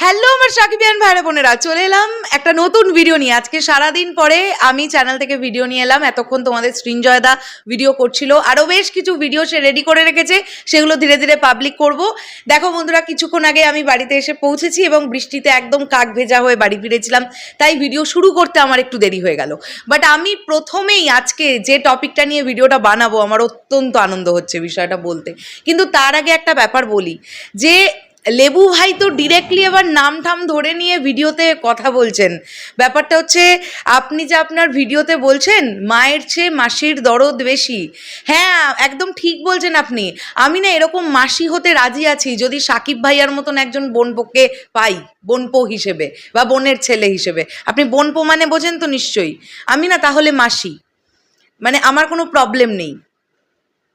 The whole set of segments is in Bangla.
হ্যালো আমার সাকিবিয়ান ভাইরা বোনেরা, চলে এলাম একটা নতুন ভিডিও নিয়ে। আজকে সারাদিন পরে আমি চ্যানেল থেকে ভিডিও নিয়ে এলাম। এতক্ষণ তোমাদের সৃঞ্জয়দা ভিডিও করছিল। আরও বেশ কিছু ভিডিও সে রেডি করে রেখেছে। সেগুলো ধীরে ধীরে পাবলিক করব। দেখো বন্ধুরা, কিছুক্ষণ আগে আমি বাড়িতে এসে পৌঁছেছি এবং বৃষ্টিতে একদম কাক ভেজা হয়ে বাড়ি ফিরেছিলাম। তাই ভিডিও শুরু করতে আমার একটু দেরি হয়ে গেল। বাট আমি প্রথমেই আজকে যে টপিকটা নিয়ে ভিডিওটা বানাবো, আমার অত্যন্ত আনন্দ হচ্ছে বিষয়টা বলতে। কিন্তু তার আগে একটা ব্যাপার বলি, যে লেবু ভাই তো ডিরেক্টলি এবার নাম ঠাম ধরে নিয়ে ভিডিওতে কথা বলছেন। ব্যাপারটা হচ্ছে, আপনি যে আপনার ভিডিওতে বলছেন, মায়ের চেয়ে মাসির দরদ বেশি। হ্যাঁ একদম ঠিক বলছেন আপনি। আমি না এরকম মাসি হতে রাজি আছি যদি সাকিব ভাইয়ার মতন একজন বোনপোকে পাই, বোনপো হিসেবে বা বোনের ছেলে হিসেবে। আপনি বোনপো মানে বোঝেন তো নিশ্চয়ই। আমি না তাহলে মাসি। মানে আমার কোনো প্রবলেম নেই।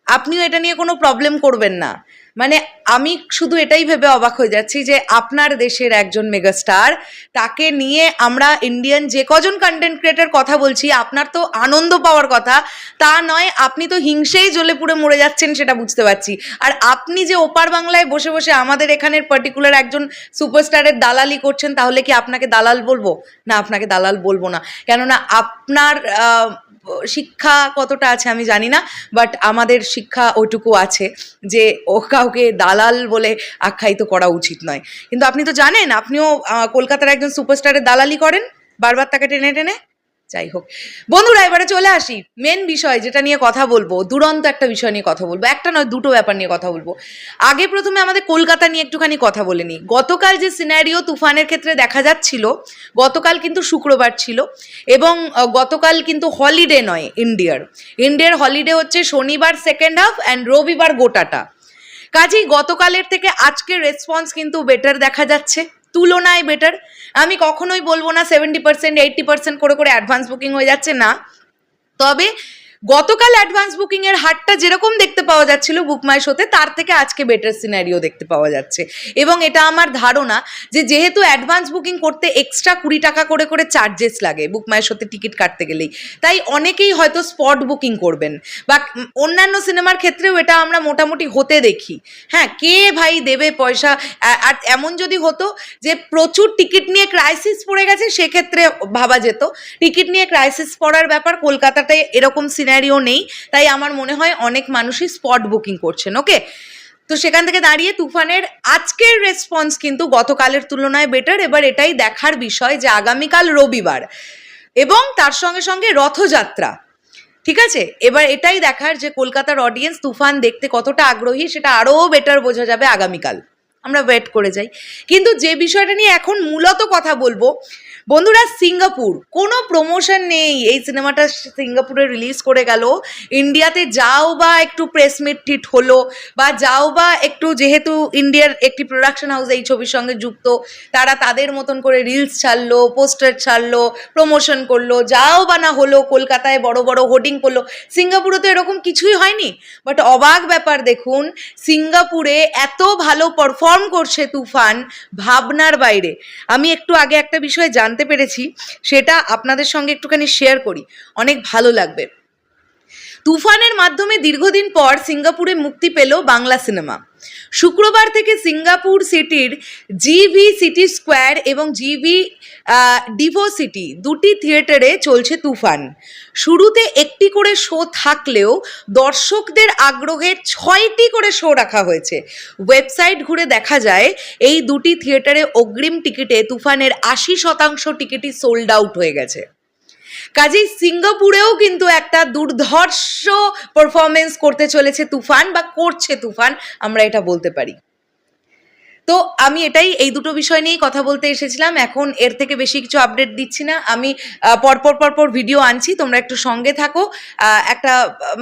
আপনিও এটা নিয়ে কোনো প্রবলেম করবেন না। মানে আমি শুধু এটাই ভেবে অবাক হয়ে যাচ্ছি যে আপনার দেশের একজন মেগাস্টার তাকে নিয়ে আমরা ইন্ডিয়ান যে কজন কন্টেন্ট ক্রিয়েটার কথা বলছি, আপনার তো আনন্দ পাওয়ার কথা, তা নয়, আপনি তো হিংসেই জ্বলে পুড়ে মরে যাচ্ছেন সেটা বুঝতে পারছি। আর আপনি যে ওপার বাংলায় বসে বসে আমাদের এখানের পার্টিকুলার একজন সুপারস্টারের দালালি করছেন, তাহলে কি আপনাকে দালাল বলব? না, আপনাকে দালাল বলব না। কেননা আপনার শিক্ষা কতটা আছে আমি জানি না বাট আমাদের শিক্ষা ওটুকু আছে যে ও কাউকে দালাল বলে আখ্যায়িত করা উচিত নয়। কিন্তু আপনি তো জানেন, আপনিও কলকাতার একজন সুপারস্টারের দালালি করেন? বারবার তাকে টেনে টেনে? যাই হোক বন্ধুরা, এবারে চলে আসি। মেন বিষয় যেটা নিয়ে কথা বলব, দুরন্ত একটা বিষয় নিয়ে কথা বলব, একটা নয়, দুটো ব্যাপার নিয়ে কথা বলব। আগে প্রথমে আমাদের কলকাতা নিয়ে একটুখানি কথা বলে নিই। গতকাল যে সিনারিও তুফানের ক্ষেত্রে দেখা যাচ্ছিল, গতকাল কিন্তু শুক্রবার ছিল এবং গতকাল কিন্তু হলিডে নয় ইন্ডিয়ার ইন্ডিয়ার হলিডে হচ্ছে শনিবার সেকেন্ড হাফ অ্যান্ড রবিবার গোটাটা। কাজেই গতকালের থেকে আজকের রেসপন্স কিন্তু বেটার দেখা যাচ্ছে। তুলনায় বেটার আমি কখনোই বলব না সেভেন্টি পার্সেন্ট এইট্টি পার্সেন্ট করে করে অ্যাডভান্স বুকিং হয়ে যাচ্ছে, না। তবে গতকাল অ্যাডভান্স বুকিং এর হারটা যেরকম দেখতে পাওয়া যাচ্ছিল বুকমাই শোতে তার থেকে আজকে বেটার সিনারিও দেখতে পাওয়া যাচ্ছে। এবং এটা আমার ধারণা যে যেহেতু অ্যাডভান্স বুকিং করতে এক্সট্রা কুড়ি টাকা করে করে চার্জেস লাগে বুকমাই শোতে টিকিট কাটতে গেলেই, তাই অনেকেই হয়তো স্পট বুকিং করবেন। বা অন্যান্য সিনেমার ক্ষেত্রেও এটা আমরা মোটামুটি হতে দেখি। হ্যাঁ কে ভাই দেবে পয়সা? আর এমন যদি হতো যে প্রচুর টিকিট নিয়ে ক্রাইসিস পড়ে গেছে, সেক্ষেত্রে ভাবা যেত। টিকিট নিয়ে ক্রাইসিস পড়ার ব্যাপার, কলকাতাতে এরকম সিনারিও নেই, তাই আমার মনে হয় অনেক মানুষই স্পট বুকিং করছেন ওকে তো সেখান থেকে দাঁড়িয়ে তুফানের আজকের রেসপন্স কিন্তু গতকালের তুলনায় বেটার এবার এটাই দেখার বিষয় যে আগামীকাল রবিবার এবং তার সঙ্গে সঙ্গে রথযাত্রা, ঠিক আছে? এবার এটাই দেখার যে কলকাতার অডিয়েন্স তুফান দেখতে কতটা আগ্রহী সেটা আরও বেটার বোঝা যাবে আগামীকাল। আমরা ওয়েট করে যাই। কিন্তু যে বিষয়টা নিয়ে এখন মূলত কথা বলব, বন্ধুরা সিঙ্গাপুর, কোনো প্রমোশন নেই। এই সিনেমাটা সিঙ্গাপুরে রিলিজ করে গেল। ইন্ডিয়াতে যাও বা একটু প্রেস মিট টিট হলো বা যাও বা একটু যেহেতু ইন্ডিয়ার একটি প্রোডাকশন হাউস এই ছবির সঙ্গে যুক্ত, তারা তাদের মতন করে রিলস ছাড়লো পোস্টার ছাড়লো প্রমোশন করল। যাও বা না হলো, কলকাতায় বড় বড় হোর্ডিং করল। সিঙ্গাপুরে তো এরকম কিছুই হয়নি। বাট অবাক ব্যাপার দেখুন, সিঙ্গাপুরে এত ভালো পারফর্ম করছে তুফান ভাবনার বাইরে। আমি একটু আগে একটা বিষয় জানতে পেরেছি, সেটা আপনাদের সঙ্গে একটুখানি শেয়ার করি। অনেক ভালো লাগবে। তুফানের মাধ্যমে দীর্ঘদিন পর সিঙ্গাপুরে মুক্তি পেল বাংলা সিনেমা। শুক্রবার থেকে সিঙ্গাপুর সিটির জিভি সিটি স্কোয়ার এবং জিভি ডিভো সিটি দুটি থিয়েটারে চলছে তুফান। শুরুতে একটি করে শো থাকলেও দর্শকদের আগ্রহে ছয়টি করে শো রাখা হয়েছে। ওয়েবসাইট ঘুরে দেখা যায়, এই দুটি থিয়েটারে অগ্রিম টিকিটে তুফানের আশি শতাংশ টিকিটই সোল্ড আউট হয়ে গেছে। কাজেই সিঙ্গাপুরেও কিন্তু একটা দুর্ধর্ষ পারফরমেন্স করতে চলেছে তুফান বা করছে তুফান, আমরা এটা বলতে পারি। তো আমি এটাই, এই দুটো বিষয় নিয়েই কথা বলতে এসেছিলাম। এখন এর থেকে বেশি কিছু আপডেট দিচ্ছি না। আমি পরপর পরপর ভিডিও আনছি। তোমরা একটু সঙ্গে থাকো। একটা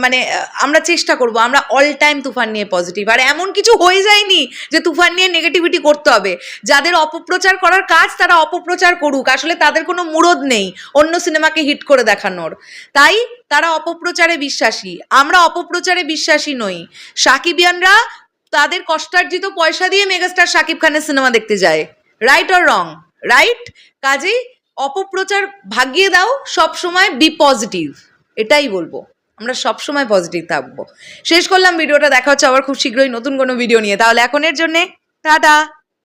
মানে আমরা চেষ্টা করব। আমরা অল টাইম তুফান নিয়ে পজিটিভ আর এমন কিছু হয়ে যায়নি যে তুফান নিয়ে নেগেটিভিটি করতে হবে। যাদের অপপ্রচার করার কাজ, তারা অপপ্রচার করুক। আসলে তাদের কোনো মুরদ নেই অন্য সিনেমাকে হিট করে দেখানোর। তাই তারা অপপ্রচারে বিশ্বাসী। আমরা অপপ্রচারে বিশ্বাসী নই। সাকিবিয়ানরা তাদের কষ্টার্জিত পয়সা দিয়ে মেগাস্টার শাকিব খানের সিনেমা দেখতে যায়। রাইট অর রং রাইট কাজেই অপপ্রচার ভাগিয়ে দাও, সব সময় বি পজিটিভ এটাই বলব। আমরা সব সময় পজিটিভ থাকব। শেষ করলাম, ভিডিওটা দেখা হচ্ছে আবার খুব শীঘ্রই নতুন কোনো ভিডিও নিয়ে। তাহলে এখনের জন্যে, টাটা!